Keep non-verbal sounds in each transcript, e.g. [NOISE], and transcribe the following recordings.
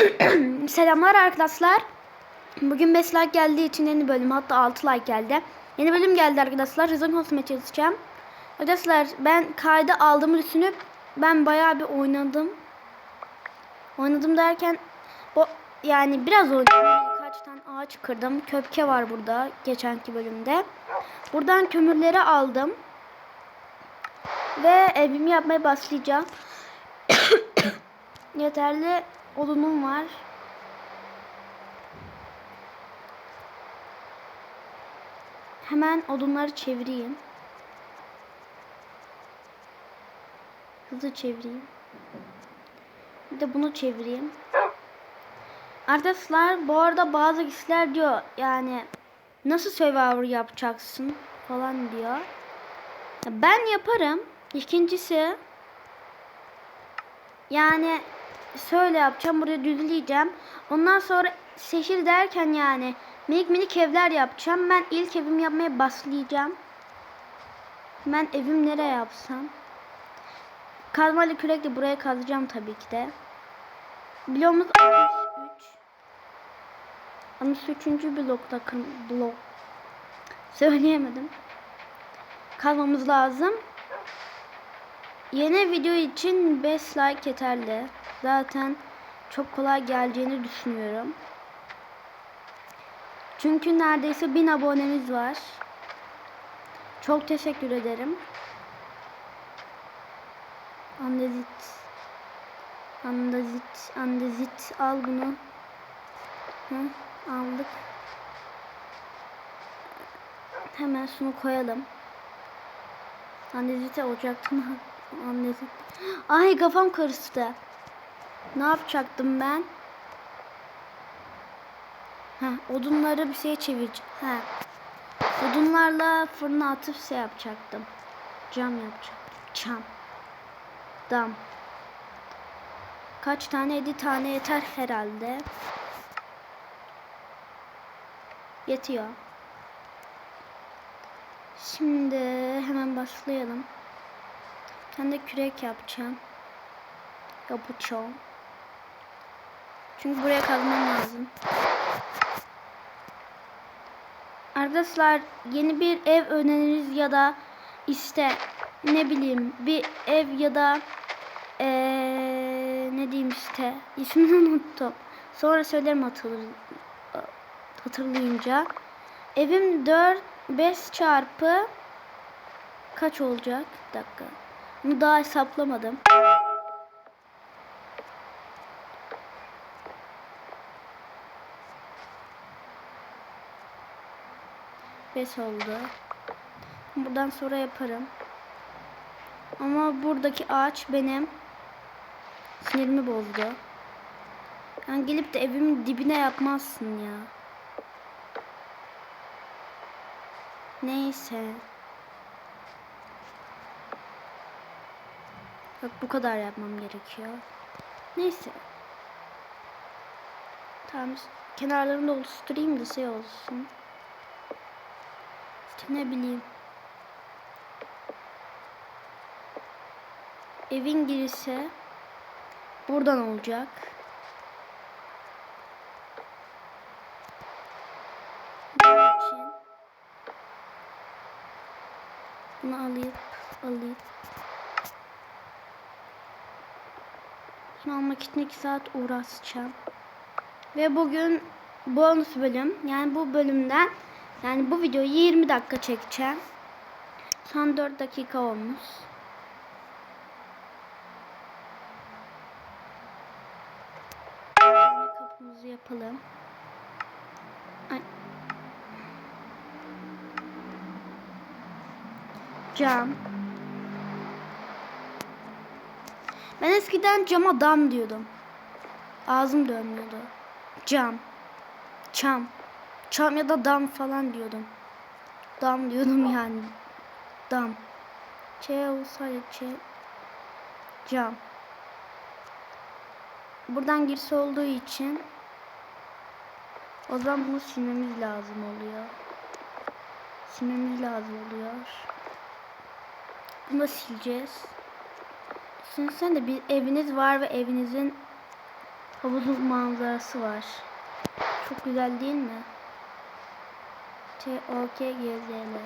[CLEARS THROAT] Selamlar arkadaşlar. Bugün 5 like geldiği için yeni bölüm hatta 6 like geldi. Yeni bölüm geldi arkadaşlar. Hızlı konuşmaya çalışacağım. Arkadaşlar ben kaydı aldığımı düşünüp ben bayağı bir oynadım. Oynadım derken o yani biraz oynadım. Birkaç tane ağaç kırdım. Köpke var burada geçenki bölümde. Buradan kömürleri aldım. Ve evimi yapmaya başlayacağım. [COUGHS] Yeterli odunum var. Hemen odunları çevireyim. Hızlı çevireyim. Bir de bunu çevireyim. Arkadaşlar bu arada bazı kişiler diyor yani nasıl survivor yapacaksın falan diyor. Ben yaparım. İkincisi yani şöyle yapacağım. Buraya düzleyeceğim. Ondan sonra şehir derken yani minik minik evler yapacağım. Ben ilk evim yapmaya başlayacağım. Ben evim nereye yapsam? Kazmalı kürekle buraya kazacağım tabii ki de. Bloğumuz 63. 63. blokta blok. Söyleyemedim. Kazmamız lazım. Yeni video için 5 like yeterli. Zaten çok kolay geleceğini düşünüyorum. Çünkü neredeyse 1000 abonemiz var. Çok teşekkür ederim. Andezit. Andezit. Andezit. Al bunu. Hı, aldık. Hemen şunu koyalım. Andezite olacaktım. Andezit. Ay kafam karıştı. Ne yapacaktım ben? Ha, odunları bir şeye çevireceğim. Ha. Odunlarla fırına atıp şey yapacaktım. Cam yapacaktım. Cam. Dam. Kaç tane? 7 tane yeter herhalde. Yetiyor. Şimdi hemen başlayalım. Ben de kürek yapacağım. Yapacağım. Çünkü buraya kazmam lazım. Arkadaşlar yeni bir ev öneriniz ya da işte ne bileyim bir ev ya da ee, ne diyeyim işte ismini [LAUGHS] unuttum. Sonra söylerim hatırlı, hatırlayınca. Evim 4 5 çarpı kaç olacak? Bir dakika. Bunu daha hesaplamadım. Beş oldu. Buradan sonra yaparım. Ama buradaki ağaç benim sinirimi bozdu. Yani gelip de evimin dibine yapmazsın ya. Neyse. Bak bu kadar yapmam gerekiyor. Neyse. Tamam. Kenarlarını da oluşturayım da şey olsun. İşte ne bileyim. Evin girişi buradan olacak. Şunu almak için 2 saat uğraşacağım. Ve bugün bonus bölüm. Yani bu bölümden yani bu videoyu 20 dakika çekeceğim. Son 4 dakika olmuş. Kapımızı yapalım. Ay. Cam. Ben eskiden cama dam diyordum. Ağzım dönmüyordu. Cam. Çam. Çam ya da dam falan diyordum. Dam diyordum yani. Dam. Ç olsaydı Ç. Cam. Buradan girse olduğu için o zaman bunu silmemiz lazım oluyor. Silmemiz lazım oluyor. Bunu da sileceğiz. Düşünsene de bir eviniz var ve evinizin Havuzun manzarası var. Çok güzel değil mi? T O K G Z L.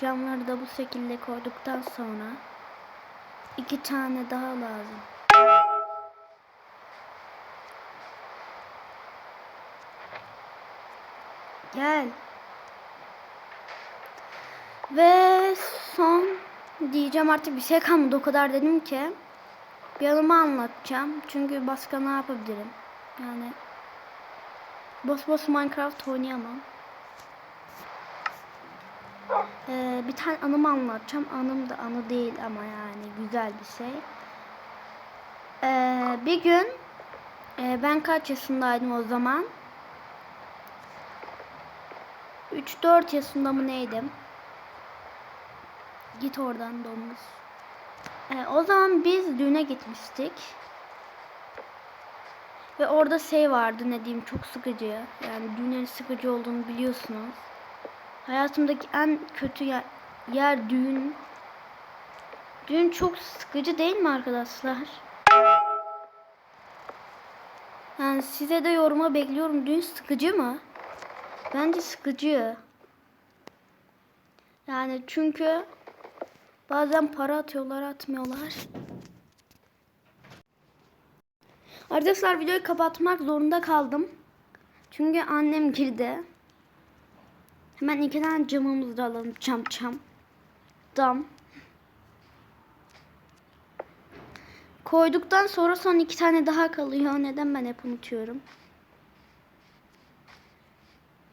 Camları da bu şekilde koyduktan sonra iki tane daha lazım. Gel. Ve son diyeceğim artık bir şey kalmadı o kadar dedim ki. Bir anımı anlatacağım. Çünkü başka ne yapabilirim? Yani boss boss Minecraft oynayamam. Ee, bir tane anımı anlatacağım. Anım da anı değil ama yani güzel bir şey. Ee, bir gün e, ben kaç yaşındaydım o zaman? 3-4 yaşında mı neydim? Git oradan domuz. Ee, o zaman biz düğüne gitmiştik. Ve orada şey vardı ne diyeyim çok sıkıcı. Yani düğünlerin sıkıcı olduğunu biliyorsunuz. Hayatımdaki en kötü yer, yer düğün. Düğün çok sıkıcı değil mi arkadaşlar? Yani size de yoruma bekliyorum. Düğün sıkıcı mı? Bence sıkıcı. Yani çünkü bazen para atıyorlar atmıyorlar. Arkadaşlar videoyu kapatmak zorunda kaldım. Çünkü annem girdi. Hemen iki tane camımızı da alalım. Cam cam. Dam. Koyduktan sonra son iki tane daha kalıyor. Neden ben hep unutuyorum.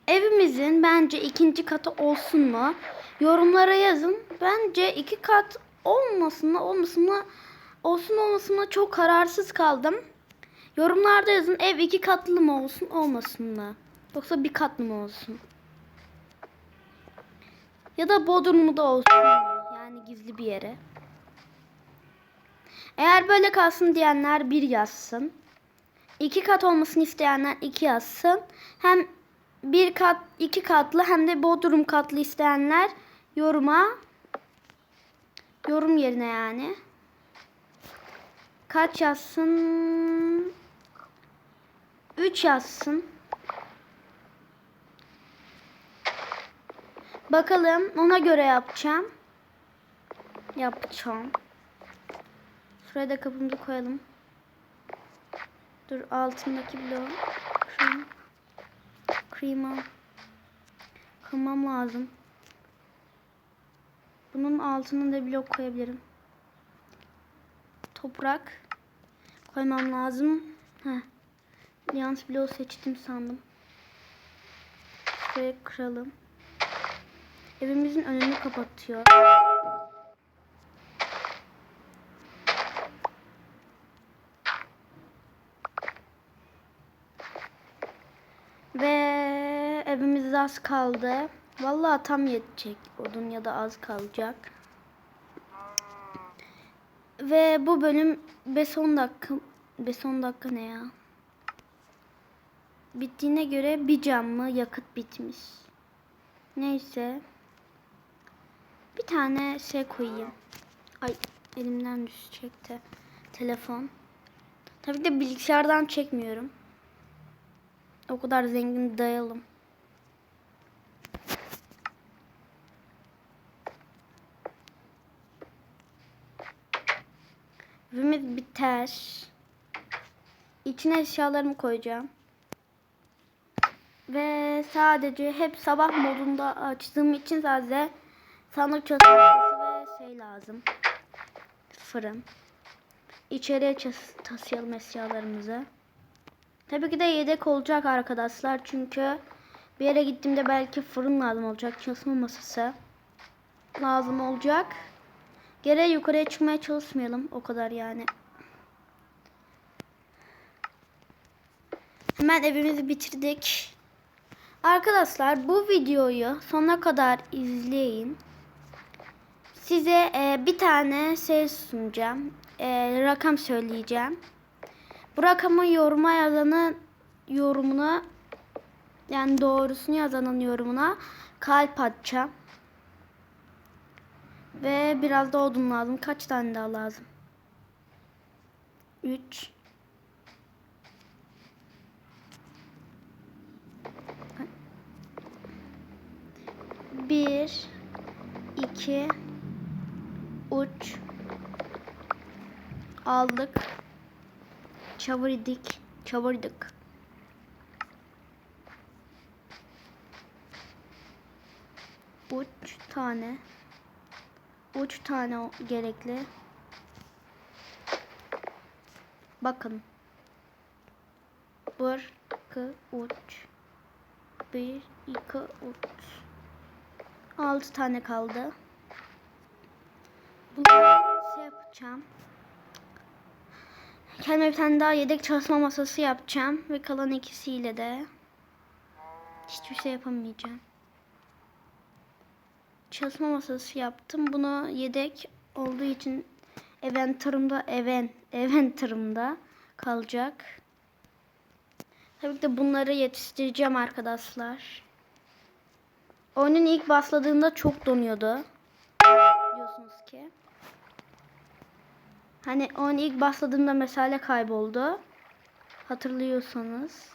Evimizin bence ikinci katı olsun mu? Yorumlara yazın. Bence iki kat olmasın mı olmasın mı olsun olmasın mı çok kararsız kaldım. Yorumlarda yazın ev iki katlı mı olsun olmasın mı? Yoksa bir katlı mı olsun? Ya da bodrumu da olsun? Yani gizli bir yere. Eğer böyle kalsın diyenler bir yazsın. İki kat olmasını isteyenler iki yazsın. Hem bir kat, iki katlı hem de bodrum katlı isteyenler yoruma yorum yerine yani kaç yazsın? 3 yazsın. Bakalım ona göre yapacağım. Yapacağım. Şuraya da kapımızı koyalım. Dur altındaki bloğu. Cream. Cream'a. Kırmam lazım. Bunun altına da blok koyabilirim. Toprak. Koymam lazım. Heh. Yalnız bloğu seçtim sandım. Şuraya kıralım. Evimizin önünü kapatıyor. Ve evimiz az kaldı. Vallahi tam yetecek odun ya da az kalacak. Ve bu bölüm 5-10 dakika 5-10 dakika ne ya? Bittiğine göre bir cam mı yakıt bitmiş. Neyse. Bir tane şey koyayım. Ay elimden düşecek de. Telefon. Tabii de bilgisayardan çekmiyorum. O kadar zengin dayalım. Evimiz biter. İçine eşyalarımı koyacağım. Ve sadece hep sabah modunda açtığım için sadece sandık çalışması ve şey lazım. Fırın. İçeriye taşıyalım eşyalarımızı. Tabii ki de yedek olacak arkadaşlar. Çünkü bir yere gittiğimde belki fırın lazım olacak. Çalışma masası lazım olacak. Gene yukarıya çıkmaya çalışmayalım. O kadar yani. Hemen evimizi bitirdik. Arkadaşlar bu videoyu sonuna kadar izleyin. Size e, bir tane şey sunacağım. E, rakam söyleyeceğim. Bu rakamı yoruma yazanın yorumuna yani doğrusunu yazanın yorumuna kalp atacağım. Ve biraz da odun lazım. Kaç tane daha lazım? 3 1 2 3 aldık. Çevirdik. Çevirdik. Üç tane. Üç tane gerekli. Bakın. Bir, iki, üç. Bir, iki, üç. Altı tane kaldı. Bunları şey yapacağım. Kendime bir tane daha yedek çalışma masası yapacağım. Ve kalan ikisiyle de hiçbir şey yapamayacağım. Çalışma masası yaptım. Bunu yedek olduğu için Eventer'ımda even, Eventer'ımda kalacak. Tabii ki de bunları yetiştireceğim arkadaşlar. Oyunun ilk başladığında çok donuyordu. Biliyorsunuz ki. Hani oyun ilk başladığında mesele kayboldu. Hatırlıyorsanız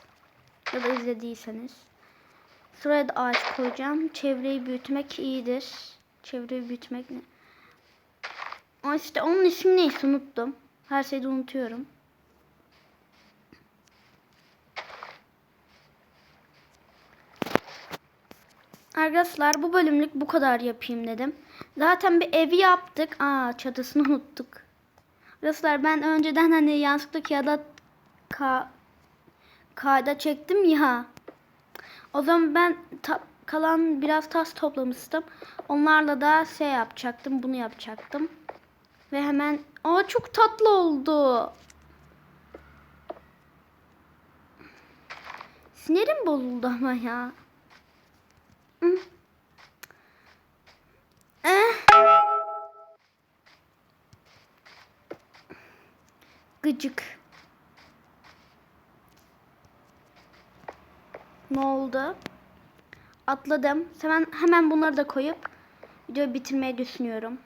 ya da izlediyseniz. Sıraya da ağaç koyacağım. Çevreyi büyütmek iyidir. Çevreyi büyütmek ne? Ama işte onun ismi neyse unuttum. Her şeyi unutuyorum. Arkadaşlar bu bölümlük bu kadar yapayım dedim. Zaten bir evi yaptık. Aa çatısını unuttuk. Arkadaşlar ben önceden hani yanlışlıkla kağıda ka, kağıda çektim ya. O zaman ben kalan biraz tas toplamıştım. Onlarla da şey yapacaktım. Bunu yapacaktım. Ve hemen aa çok tatlı oldu. Sinirim bozuldu ama ya. Hı. Eh. Gıcık. Ne oldu? Atladım. Hemen hemen bunları da koyup videoyu bitirmeyi düşünüyorum.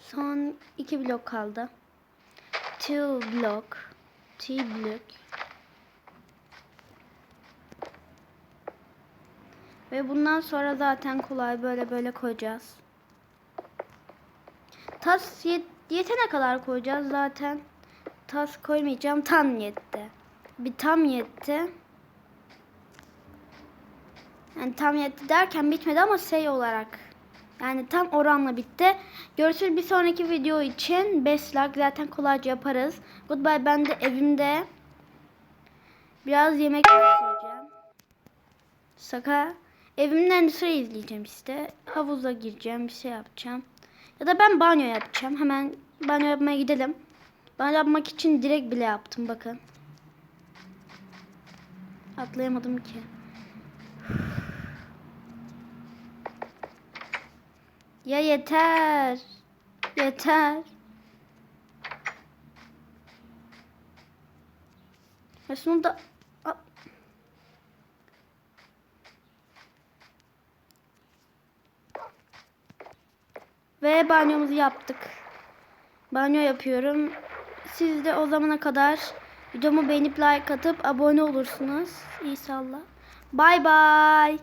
Son iki blok kaldı. Two block. Two block. Ve bundan sonra zaten kolay böyle böyle koyacağız. Tas yet yetene kadar koyacağız zaten. Tas koymayacağım tam yetti. Bir tam yetti. Yani tam yetti derken bitmedi ama şey olarak. Yani tam oranla bitti. Görüşürüz bir sonraki video için. 5 like zaten kolayca yaparız. Goodbye ben de evimde biraz yemek pişireceğim. Saka evimden dışarı izleyeceğim işte. Havuza gireceğim bir şey yapacağım. Ya da ben banyo yapacağım. Hemen banyo yapmaya gidelim. Banyo yapmak için direkt bile yaptım bakın. Atlayamadım ki. Ya yeter. Yeter. Ya. Ve banyomuzu yaptık. Banyo yapıyorum. Siz de o zamana kadar videomu beğenip like atıp abone olursunuz. İnşallah. Bay bay.